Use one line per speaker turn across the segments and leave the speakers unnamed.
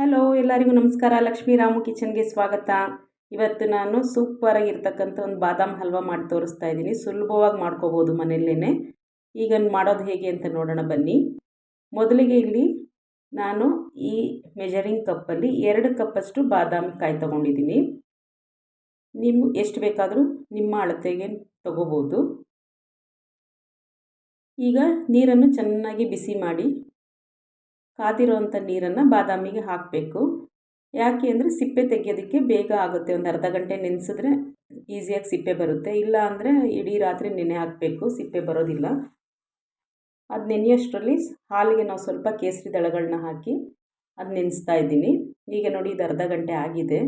Hello ಎಲ್ಲರಿಗೂ ನಮಸ್ಕಾರ. ಲಕ್ಷ್ಮೀ ರಾಮು ಕಿಚನ್ಗೆ ಸ್ವಾಗತ. ಇವತ್ತು ನಾನು ಸೂಪರಾಗಿರ್ತಕ್ಕಂಥ ಒಂದು ಬಾದಾಮ್ ಹಲ್ವಾ ಮಾಡಿ ತೋರಿಸ್ತಾ ಇದ್ದೀನಿ. ಸುಲಭವಾಗಿ ಮಾಡ್ಕೋಬೋದು ಮನೆಯಲ್ಲೇ ಈಗ ಮಾಡೋದು ಹೇಗೆ ಅಂತ ನೋಡೋಣ ಬನ್ನಿ. ಮೊದಲಿಗೆ ಇಲ್ಲಿ ನಾನು ಈ ಮೆಜರಿಂಗ್ ಕಪ್ಪಲ್ಲಿ ಎರಡು ಕಪ್ಪಷ್ಟು ಬಾದಾಮಿ ಕಾಯಿ ತೊಗೊಂಡಿದ್ದೀನಿ. ನಿಮ್ಮ ಎಷ್ಟು ಬೇಕಾದರೂ ನಿಮ್ಮ ಅಳತೆಗೆ ತಗೋಬೋದು. ಈಗ ನೀರನ್ನು ಚೆನ್ನಾಗಿ ಬಿಸಿ ಮಾಡಿ ಕಾದಿರೋವಂಥ ನೀರನ್ನು ಬಾದಾಮಿಗೆ ಹಾಕಬೇಕು. ಯಾಕೆ ಅಂದರೆ ಸಿಪ್ಪೆ ತೆಗೆಯೋದಕ್ಕೆ ಬೇಗ ಆಗುತ್ತೆ. ಒಂದು ಅರ್ಧ ಗಂಟೆ ನೆನೆಸಿದ್ರೆ ಈಸಿಯಾಗಿ ಸಿಪ್ಪೆ ಬರುತ್ತೆ. ಇಲ್ಲ ಅಂದರೆ ಇಡೀ ರಾತ್ರಿ ನೆನೆ ಹಾಕಬೇಕು. ಸಿಪ್ಪೆ ಬರೋದಿಲ್ಲ. ಅದು ನೆನೆಯೋಷ್ಟರಲ್ಲಿ ಹಾಲಿಗೆ ನಾವು ಸ್ವಲ್ಪ ಕೇಸರಿ ದಳಗಳನ್ನ ಹಾಕಿ ಅದು ನೆನೆಸ್ತಾ ಇದ್ದೀನಿ. ಈಗ ನೋಡಿ ಇದು ಅರ್ಧ ಗಂಟೆ ಆಗಿದೆ.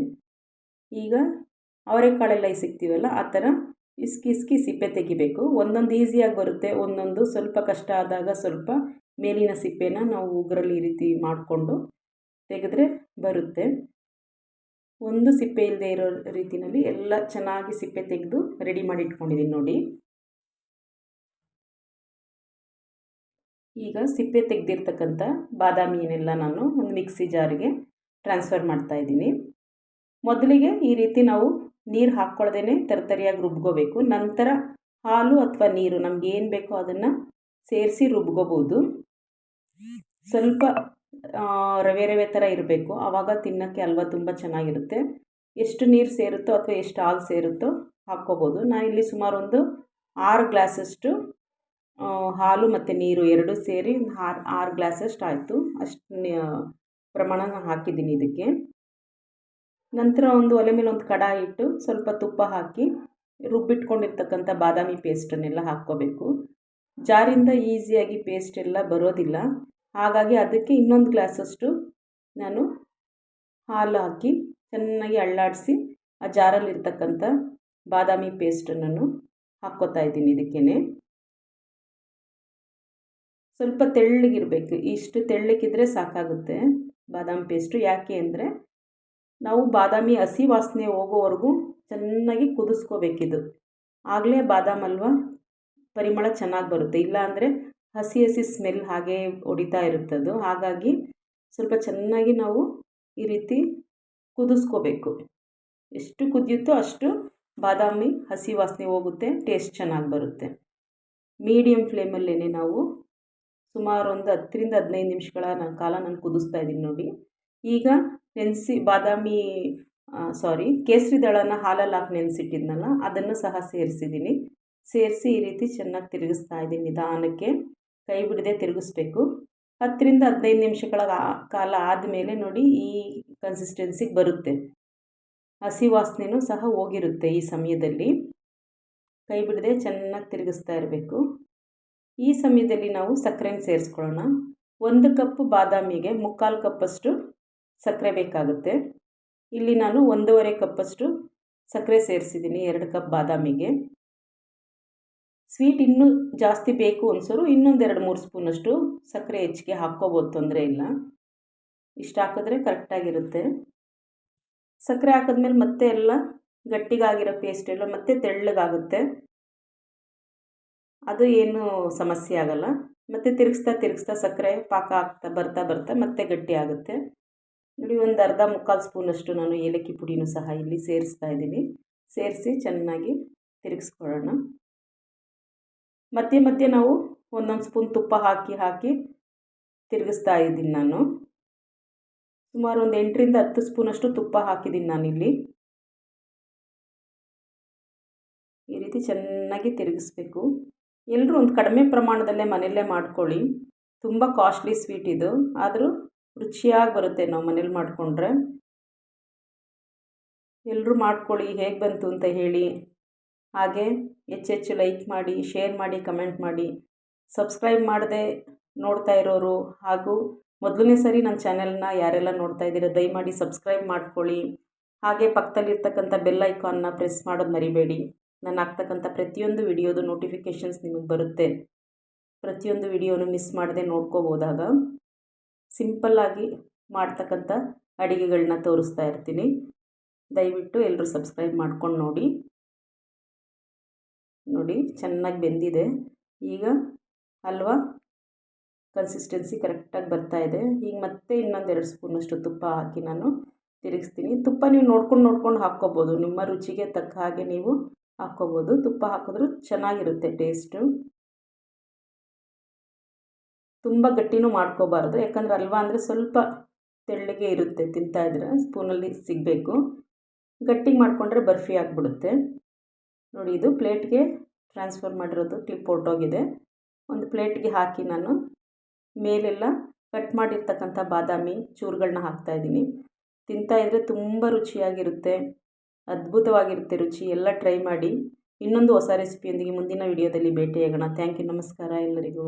ಈಗ ಅವರೆಕಾಳೆಲ್ಲ ಸಿಗ್ತೀವಲ್ಲ, ಆ ಥರ ಇಸ್ಕಿ ಇಸ್ಕಿ ಸಿಪ್ಪೆ ತೆಗಿಬೇಕು. ಒಂದೊಂದು ಈಸಿಯಾಗಿ ಬರುತ್ತೆ. ಒಂದೊಂದು ಸ್ವಲ್ಪ ಕಷ್ಟ ಆದಾಗ ಸ್ವಲ್ಪ ಮೇಲಿನ ಸಿಪ್ಪೆನ ನಾವು ಉಗುರಲ್ಲಿ ಈ ರೀತಿ ಮಾಡಿಕೊಂಡು ತೆಗೆದ್ರೆ ಬರುತ್ತೆ. ಒಂದು ಸಿಪ್ಪೆ ಇಲ್ಲದೆ ಇರೋ ರೀತಿಯಲ್ಲಿ ಎಲ್ಲ ಚೆನ್ನಾಗಿ ಸಿಪ್ಪೆ ತೆಗೆದು ರೆಡಿ ಮಾಡಿ ಇಟ್ಕೊಂಡಿದ್ದೀನಿ ನೋಡಿ. ಈಗ ಸಿಪ್ಪೆ ತೆಗೆದಿರ್ತಕ್ಕಂಥ ಬಾದಾಮಿಯನ್ನೆಲ್ಲ ನಾನು ಒಂದು ಮಿಕ್ಸಿ ಜಾರಿಗೆ ಟ್ರಾನ್ಸ್ಫರ್ ಮಾಡ್ತಾ ಇದ್ದೀನಿ. ಮೊದಲಿಗೆ ಈ ರೀತಿ ನಾವು ನೀರು ಹಾಕ್ಕೊಳ್ಳ್ದೇ ತರತರಿಯಾಗಿ ರುಬ್ಕೋಬೇಕು. ನಂತರ ಹಾಲು ಅಥವಾ ನೀರು ನಮ್ಗೆ ಏನು ಬೇಕೋ ಅದನ್ನು ಸೇರಿಸಿ ರುಬ್ಕೋಬೋದು. ಸ್ವಲ್ಪ ರವೆ ರವೆ ಥರ ಇರಬೇಕು. ಆವಾಗ ತಿನ್ನೋಕ್ಕೆ ಹಲ್ವ ತುಂಬ ಚೆನ್ನಾಗಿರುತ್ತೆ. ಎಷ್ಟು ನೀರು ಸೇರುತ್ತೋ ಅಥವಾ ಎಷ್ಟು ಹಾಲು ಸೇರುತ್ತೋ ಹಾಕ್ಕೋಬೋದು. ಇಲ್ಲಿ ಸುಮಾರು ಒಂದು ಆರು ಗ್ಲಾಸಷ್ಟು ಹಾಲು ಮತ್ತು ನೀರು ಎರಡೂ ಸೇರಿ ಆರು ಆರು ಗ್ಲಾಸಷ್ಟು ಆಯಿತು. ಅಷ್ಟು ಪ್ರಮಾಣ ಹಾಕಿದ್ದೀನಿ ಇದಕ್ಕೆ. ನಂತರ ಒಂದು ಒಲೆ ಮೇಲೆ ಒಂದು ಕಡಾಯಿ ಇಟ್ಟು ಸ್ವಲ್ಪ ತುಪ್ಪ ಹಾಕಿ ರುಬ್ಬಿಟ್ಕೊಂಡಿರ್ತಕ್ಕಂಥ ಬಾದಾಮಿ ಪೇಸ್ಟನ್ನೆಲ್ಲ ಹಾಕ್ಕೋಬೇಕು. ಜಾರಿಂದ ಈಸಿಯಾಗಿ ಪೇಸ್ಟ್ ಎಲ್ಲ ಬರೋದಿಲ್ಲ. ಹಾಗಾಗಿ ಅದಕ್ಕೆ ಇನ್ನೊಂದು ಗ್ಲಾಸಷ್ಟು ನಾನು ಹಾಲು ಹಾಕಿ ಚೆನ್ನಾಗಿ ಅಳ್ಳಾಡಿಸಿ ಆ ಜಾರಲ್ಲಿರ್ತಕ್ಕಂಥ ಬಾದಾಮಿ ಪೇಸ್ಟನ್ನು ಹಾಕ್ಕೋತಾ ಇದ್ದೀನಿ ಇದಕ್ಕೇ ಸ್ವಲ್ಪ ತೆಳ್ಳಗಿರಬೇಕು. ಇಷ್ಟು ತೆಳ್ಳಕ್ಕಿದ್ರೆ ಸಾಕಾಗುತ್ತೆ ಬಾದಾಮಿ ಪೇಸ್ಟು ಯಾಕೆ ಅಂದರೆ ನಾವು ಬಾದಾಮಿ ಹಸಿ ವಾಸನೆ ಹೋಗೋವರೆಗೂ ಚೆನ್ನಾಗಿ ಕುದಿಸ್ಕೋಬೇಕಿದು. ಆಗಲೇ ಬಾದಾಮಲ್ವ? ಪರಿಮಳ ಚೆನ್ನಾಗಿ ಬರುತ್ತೆ. ಇಲ್ಲ ಅಂದರೆ ಹಸಿ ಹಸಿ ಸ್ಮೆಲ್ ಹಾಗೇ ಹೊಡಿತಾ ಇರುತ್ತದು ಹಾಗಾಗಿ ಸ್ವಲ್ಪ ಚೆನ್ನಾಗಿ ನಾವು ಈ ರೀತಿ ಕುದಿಸ್ಕೋಬೇಕು. ಎಷ್ಟು ಕುದಿಯುತ್ತೋ ಅಷ್ಟು ಬಾದಾಮಿ ಹಸಿ ವಾಸನೆ ಹೋಗುತ್ತೆ ಟೇಸ್ಟ್ ಚೆನ್ನಾಗಿ ಬರುತ್ತೆ. ಮೀಡಿಯಮ್ ಫ್ಲೇಮಲ್ಲೇ ನಾವು ಸುಮಾರು ಒಂದು ಹತ್ತರಿಂದ ಹದಿನೈದು ನಿಮಿಷಗಳ ಕಾಲ ನಾನು ಕುದಿಸ್ತಾ ಇದ್ದೀನಿ ನೋಡಿ. ಈಗ ನೆನೆಸಿ ಬಾದಾಮಿ ಸಾರಿ ಕೇಸರಿ ದಳನ ಹಾಲಲ್ಲಿ ಹಾಕಿ ನೆನೆಸಿಟ್ಟಿದ್ನಲ್ಲ, ಅದನ್ನು ಸಹ ಸೇರಿಸಿದ್ದೀನಿ. ಸೇರಿಸಿ ಈ ರೀತಿ ಚೆನ್ನಾಗಿ ತಿರುಗಿಸ್ತಾ ಇದ್ದೀನಿ ನಿಧಾನಕ್ಕೆ. ಕೈ ಬಿಡದೆ ತಿರುಗಿಸ್ಬೇಕು. ಹತ್ತರಿಂದ ಹದಿನೈದು ನಿಮಿಷಗಳ ಕಾಲ ಆದಮೇಲೆ ನೋಡಿ ಈ ಕನ್ಸಿಸ್ಟೆನ್ಸಿಗೆ ಬರುತ್ತೆ. ಹಸಿ ವಾಸನೆಯೂ ಸಹ ಹೋಗಿರುತ್ತೆ ಈ ಸಮಯದಲ್ಲಿ. ಕೈ ಬಿಡದೆ ಚೆನ್ನಾಗಿ ತಿರುಗಿಸ್ತಾ ಇರಬೇಕು. ಈ ಸಮಯದಲ್ಲಿ ನಾವು ಸಕ್ಕರೆನ ಸೇರಿಸ್ಕೊಳ್ಳೋಣ. ಒಂದು ಕಪ್ ಬಾದಾಮಿಗೆ ಮುಕ್ಕಾಲು ಕಪ್ಪಷ್ಟು ಸಕ್ಕರೆ ಬೇಕಾಗುತ್ತೆ. ಇಲ್ಲಿ ನಾನು ಒಂದೂವರೆ ಕಪ್ಪಷ್ಟು ಸಕ್ಕರೆ ಸೇರಿಸಿದ್ದೀನಿ ಎರಡು ಕಪ್ ಬಾದಾಮಿಗೆ. ಸ್ವೀಟ್ ಇನ್ನೂ ಜಾಸ್ತಿ ಬೇಕು ಅನ್ಸೋರು ಇನ್ನೊಂದೆರಡು ಮೂರು ಸ್ಪೂನಷ್ಟು ಸಕ್ಕರೆ ಹೆಚ್ಚಿಗೆ ಹಾಕ್ಕೋಬೋದು, ತೊಂದರೆ ಇಲ್ಲ. ಇಷ್ಟು ಹಾಕಿದ್ರೆ ಕರೆಕ್ಟಾಗಿರುತ್ತೆ. ಸಕ್ಕರೆ ಹಾಕಿದ್ಮೇಲೆ ಮತ್ತೆ ಎಲ್ಲ ಗಟ್ಟಿಗಾಗಿರೋ ಪೇಸ್ಟ್ ಎಲ್ಲ ಮತ್ತೆ ತೆಳ್ಳಗಾಗುತ್ತೆ. ಅದು ಏನು ಸಮಸ್ಯೆ ಆಗಲ್ಲ. ಮತ್ತೆ ತಿರುಗಿಸ್ತಾ ತಿರುಗಿಸ್ತಾ ಸಕ್ಕರೆ ಪಾಕ ಆಗ್ತಾ ಬರ್ತಾ ಬರ್ತಾ ಮತ್ತೆ ಗಟ್ಟಿ ಆಗುತ್ತೆ. ನೋಡಿ, ಒಂದು ಅರ್ಧ ಮುಕ್ಕಾಲು ಸ್ಪೂನಷ್ಟು ನಾನು ಏಲಕ್ಕಿ ಪುಡಿನೂ ಸಹ ಇಲ್ಲಿ ಸೇರಿಸ್ತಾ ಇದ್ದೀನಿ. ಸೇರಿಸಿ ಚೆನ್ನಾಗಿ ತಿರುಗಿಸ್ಕೊಳ್ಳೋಣ. ಮಧ್ಯೆ ಮಧ್ಯೆ ನಾವು ಒಂದೊಂದು ಸ್ಪೂನ್ ತುಪ್ಪ ಹಾಕಿ ಹಾಕಿ ತಿರುಗಿಸ್ತಾ ಇದ್ದೀನಿ ನಾನು. ಸುಮಾರು ಒಂದು ಎಂಟರಿಂದ ಹತ್ತು ಸ್ಪೂನಷ್ಟು ತುಪ್ಪ ಹಾಕಿದ್ದೀನಿ ನಾನಿಲ್ಲಿ. ಈ ರೀತಿ ಚೆನ್ನಾಗಿ ತಿರುಗಿಸ್ಬೇಕು. ಎಲ್ಲರೂ ಒಂದು ಕಡಿಮೆ ಪ್ರಮಾಣದಲ್ಲೇ ಮನೆಯಲ್ಲೇ ಮಾಡ್ಕೊಳ್ಳಿ. ತುಂಬ ಕಾಸ್ಟ್ಲಿ ಸ್ವೀಟ್ ಇದು. ಆದರೂ ರುಚಿಯಾಗಿ ಬರುತ್ತೆ ನಾವು ಮನೇಲಿ ಮಾಡಿಕೊಂಡ್ರೆ. ಎಲ್ಲರೂ ಮಾಡ್ಕೊಳ್ಳಿ, ಹೇಗೆ ಬಂತು ಅಂತ ಹೇಳಿ. ಹಾಗೆ ಹೆಚ್ಚೆಚ್ಚು ಲೈಕ್ ಮಾಡಿ ಶೇರ್ ಮಾಡಿ ಕಮೆಂಟ್ ಮಾಡಿ. ಸಬ್ಸ್ಕ್ರೈಬ್ ಮಾಡದೆ ನೋಡ್ತಾ ಇರೋರು ಹಾಗೂ ಮೊದಲನೇ ಸರಿ ನನ್ನ ಚಾನೆಲ್ನ ಯಾರೆಲ್ಲ ನೋಡ್ತಾ ಇದ್ದೀರ ದಯಮಾಡಿ ಸಬ್ಸ್ಕ್ರೈಬ್ ಮಾಡ್ಕೊಳ್ಳಿ. ಹಾಗೆ ಪಕ್ಕದಲ್ಲಿರ್ತಕ್ಕಂಥ ಬೆಲ್ ಐಕಾನ್ನ ಪ್ರೆಸ್ ಮಾಡೋದು ಮರಿಬೇಡಿ. ನಾನು ಹಾಕ್ತಕ್ಕಂಥ ಪ್ರತಿಯೊಂದು ವಿಡಿಯೋದು ನೋಟಿಫಿಕೇಷನ್ಸ್ ನಿಮಗೆ ಬರುತ್ತೆ. ಪ್ರತಿಯೊಂದು ವಿಡಿಯೋನು ಮಿಸ್ ಮಾಡದೆ ನೋಡ್ಕೋಬೋದಾಗ ಸಿಂಪಲ್ಲಾಗಿ ಮಾಡ್ತಕ್ಕಂಥ ಅಡಿಗೆಗಳನ್ನ ತೋರಿಸ್ತಾ ಇರ್ತೀನಿ. ದಯವಿಟ್ಟು ಎಲ್ಲರೂ ಸಬ್ಸ್ಕ್ರೈಬ್ ಮಾಡ್ಕೊಂಡು ನೋಡಿ. ನೋಡಿ, ಚೆನ್ನಾಗಿ ಬೆಂದಿದೆ. ಈಗ ಹಲ್ವಾ ಕನ್ಸಿಸ್ಟೆನ್ಸಿ ಕರೆಕ್ಟಾಗಿ ಬರ್ತಾ ಇದೆ. ಈಗ ಮತ್ತೆ ಇನ್ನೊಂದು ಎರಡು ಸ್ಪೂನಷ್ಟು ತುಪ್ಪ ಹಾಕಿ ನಾನು ತಿರುಗಿಸ್ತೀನಿ. ತುಪ್ಪ ನೀವು ನೋಡ್ಕೊಂಡು ನೋಡ್ಕೊಂಡು ಹಾಕ್ಕೋಬೋದು. ನಿಮ್ಮ ರುಚಿಗೆ ತಕ್ಕ ಹಾಗೆ ನೀವು ಹಾಕ್ಕೋಬೋದು. ತುಪ್ಪ ಹಾಕಿದ್ರೂ ಚೆನ್ನಾಗಿರುತ್ತೆ ಟೇಸ್ಟು ತುಂಬ ಗಟ್ಟಿನೂ ಮಾಡ್ಕೋಬಾರ್ದು. ಯಾಕಂದರೆ ಹಲ್ವಾ ಅಂದರೆ ಸ್ವಲ್ಪ ತೆಳ್ಳಗೆ ಇರುತ್ತೆ ತಿಂತಾಯಿದ್ರೆ ಸ್ಪೂನಲ್ಲಿ ಸಿಗಬೇಕು. ಗಟ್ಟಿಗೆ ಮಾಡಿಕೊಂಡ್ರೆ ಬರ್ಫಿ ಆಗಿಬಿಡುತ್ತೆ. ನೋಡಿ, ಇದು ಪ್ಲೇಟ್ಗೆ ಟ್ರಾನ್ಸ್ಫರ್ ಮಾಡಿರೋದು ಕ್ಲಿಪ್ ಹೊರ್ಟೋಗಿದೆ ಒಂದು ಪ್ಲೇಟ್ಗೆ ಹಾಕಿ ನಾನು ಮೇಲೆಲ್ಲ ಕಟ್ ಮಾಡಿರ್ತಕ್ಕಂಥ ಬಾದಾಮಿ ಚೂರುಗಳನ್ನ ಹಾಕ್ತಾಯಿದ್ದೀನಿ ತಿಂತಾಯಿದ್ರೆ ತುಂಬ ರುಚಿಯಾಗಿರುತ್ತೆ, ಅದ್ಭುತವಾಗಿರುತ್ತೆ ರುಚಿ. ಎಲ್ಲ ಟ್ರೈ ಮಾಡಿ. ಇನ್ನೊಂದು ಹೊಸ ರೆಸಿಪಿಯೊಂದಿಗೆ ಮುಂದಿನ ವಿಡಿಯೋದಲ್ಲಿ ಭೇಟಿಯಾಗೋಣ. ಥ್ಯಾಂಕ್ ಯು, ನಮಸ್ಕಾರ ಎಲ್ಲರಿಗೂ.